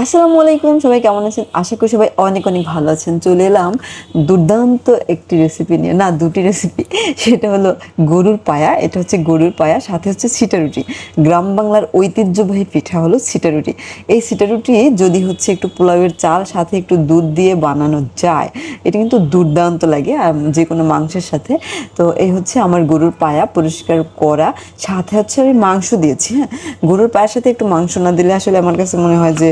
আসসালামু আলাইকুম, সবাই কেমন আছেন? আশা করি সবাই অনেক অনেক ভালো আছেন। চলে এলাম দুর্দান্ত একটি রেসিপি নিয়ে। না, দুটি রেসিপি সেটা হলো গরুর পায়া, এটা হচ্ছে গরুর পায়া, সাথে হচ্ছে সিটারুটি গ্রাম বাংলার ঐতিহ্যবাহী পিঠা হলো সিটারুটি এই সিটারুটি যদি হচ্ছে একটু পোলাওয়ের চাল, সাথে একটু দুধ দিয়ে বানানো যায়, এটা কিন্তু দুর্দান্ত লাগে যে কোনো মাংসের সাথে। তো এই হচ্ছে আমার গরুর পায়া পরিষ্কার করা। সাথে হচ্ছে আমি মাংস দিয়েছি হ্যাঁ? গরুর পায়ের সাথে একটু মাংস না দিলে আসলে আমার কাছে মনে হয় যে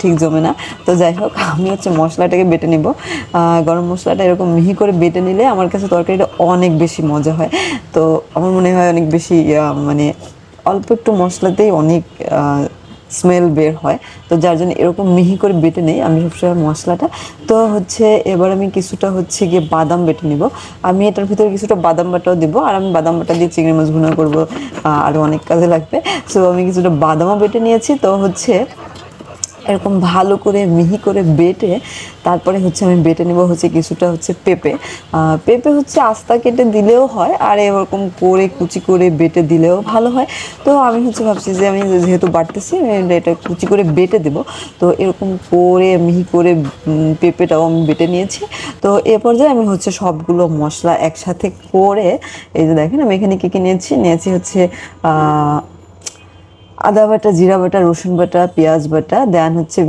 ঠিক জমে না। তো যাই হোক, আমি হচ্ছে মশলাটাকে বেটে নিব। গরম মশলাটা এরকম মিহি করে বেটে নিলে আমার কাছে তরকারিটা অনেক বেশি মজা হয়। তো আমার মনে হয় অনেক বেশি মানে অল্প একটু মশলাতেই অনেক স্মেল বের হয়। তো যার জন্য এরকম মিহি করে বেটে নেই আমি সবসময় মশলাটা। তো হচ্ছে এবার আমি কিছুটা হচ্ছে গিয়ে বাদাম বেটে নিব। আমি এটার ভিতরে কিছুটা বাদাম বাটাও দেবো। আর আমি বাদাম বাটা দিয়ে চিংড়ি মাছ ভুনা করব আরও অনেক কাজে লাগবে। সো আমি কিছুটা বাদামও বেটে নিয়েছি। তো হচ্ছে এরকম ভালো করে মিহি করে বেটে তারপরে হচ্ছে আমি বেটে নেব হচ্ছে কিছুটা হচ্ছে পেঁপে। পেঁপে হচ্ছে আস্তা কেটে দিলেও হয় আর এরকম করে কুচি করে বেটে দিলেও ভালো হয়। তো আমি হচ্ছে ভাবছি যে আমি যেহেতু বাড়তেছি এটা কুচি করে বেটে দেব। তো এরকম করে মিহি করে পেঁপেটাও আমি বেটে নিয়েছি। তো এ পর্যায়ে আমি হচ্ছে সবগুলো মশলা একসাথে করে, এই যে দেখেন আমি এখানে কী কী নিয়েছি? নিয়েছি হচ্ছে আদা বাটা, জিরা বাটা, রসুন বাটা, পেঁয়াজ বাটা দেন হচ্ছে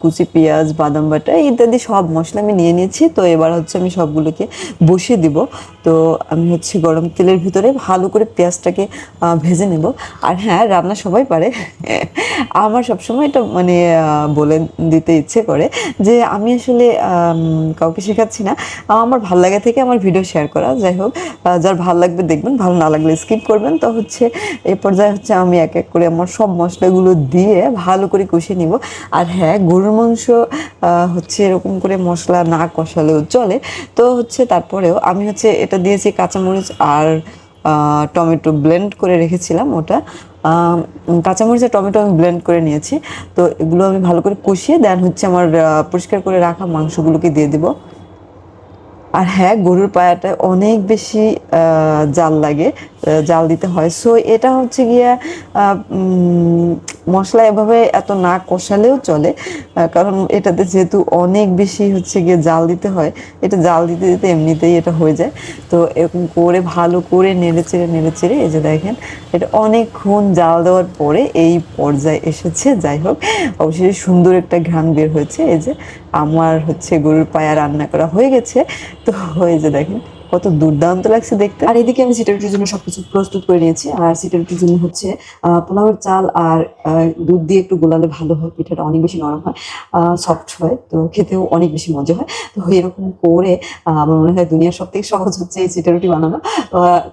কুচি পেঁয়াজ, বাদাম বাটা, ইত্যাদি সব মশলা আমি নিয়ে নিয়েছি। তো এবার হচ্ছে আমি সবগুলোকে বসিয়ে দিব। তো আমি হচ্ছে গরম তেলের ভিতরে ভালো করে পেঁয়াজটাকে ভেজে নেব। আর হ্যাঁ রান্না সবাই পারে। আমার সবসময় এটা মানে বলে দিতে ইচ্ছে করে যে আমি আসলে কাউকে শেখাচ্ছি না। আমার ভালো লাগা থেকে আমার ভিডিও শেয়ার করা। যাই হোক যার ভালো লাগবে দেখবেন, ভালো না লাগলে স্কিপ করবেন। তো হচ্ছে এই পর্যায়ে হচ্ছে আমি এক এক করে আমার সব মশলাগুলো দিয়ে ভালো করে কষিয়ে নিব। আর হ্যাঁ গরুর মাংস হচ্ছে এরকম করে মশলা না কষালেও চলে। তো হচ্ছে তারপরেও আমি হচ্ছে এটা দিয়েছি কাঁচামরিচ আর টমেটো ব্লেন্ড করে রেখেছিলাম ওটা। কাঁচামরিচ আর টমেটো আমি ব্লেন্ড করে নিয়েছি। তো এগুলো আমি ভালো করে কষিয়ে দেন হচ্ছে আমার পরিষ্কার করে রাখা মাংসগুলোকে দিয়ে দেবো। আর হ্যাঁ গরুর পায়াটা অনেক বেশি জাল লাগে জাল দিতে হয়। সো এটা হচ্ছে গিয়া মশলা এভাবে এত না কষালেও চলে কারণ এটাতে যেহেতু অনেক বেশি হচ্ছে গিয়ে জাল দিতে হয়, এটা জাল দিতে দিতে এমনিতেই এটা হয়ে যায়। তো এরকম করে ভালো করে নেড়ে চেড়ে নেড়ে চেড়ে এই যে দেখেন, এটা অনেকক্ষণ জাল দেওয়ার পরে এই পর্যায়ে এসেছে। যাই হোক অবশ্যই সুন্দর একটা ঘ্রাণ বের হয়েছে। এই যে আমার হচ্ছে গরুর পায়া রান্না করা হয়ে গেছে। তো এই যে দেখেন কত দুর্দান্ত লাগছে দেখতে। আর এদিকে আমি সিটারুটির জন্য সবকিছু প্রস্তুত করে নিয়েছি। আর সিটারুটির জন্য হচ্ছে পোলাওয়ের চাল আর দুধ দিয়ে একটু গোলালে ভালো হয়, পিঠাটা অনেক বেশি নরম হয় সফট হয়, তো খেতেও অনেক বেশি মজা হয়। তো এরকম করে আমার মনে হয় দুনিয়ার সব থেকে সহজ হচ্ছে এই সিটারুটি বানানো।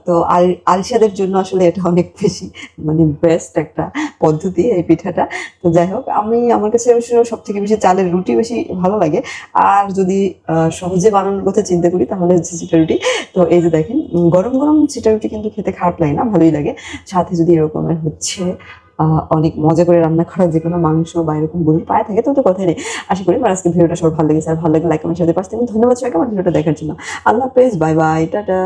তো আল আলসাদের জন্য আসলে এটা অনেক বেশি মানে বেস্ট একটা পদ্ধতি এই পিঠাটা। তো যাই হোক, আমি, আমার কাছে অবশ্য সব থেকে বেশি চালের রুটি বেশি ভালো লাগে। আর যদি সহজে বানানোর কথা চিন্তা করি, তাহলে হচ্ছে চিটা রুটি তো এই যে দেখেন গরম গরম চিটা রুটি কিন্তু খেতে খারাপ লাগে না, ভালোই লাগে। সাথে যদি এরকমের হচ্ছে অনেক মজা করে রান্না করা যে কোনো মাংস বা এরকম গরুর পায়ে থাকে, তো তো কথাই নেই। আশা করি আমার আজকে ভিডিওটা সব ভালো লেগেছে। আর ভালো লাগে লাইক আমার সাথে পাশে ধন্যবাদ সবাইকে, আমার ভিডিওটা দেখার জন্য। আল্লাহ হাফেজ, বাই বাই, টাটা।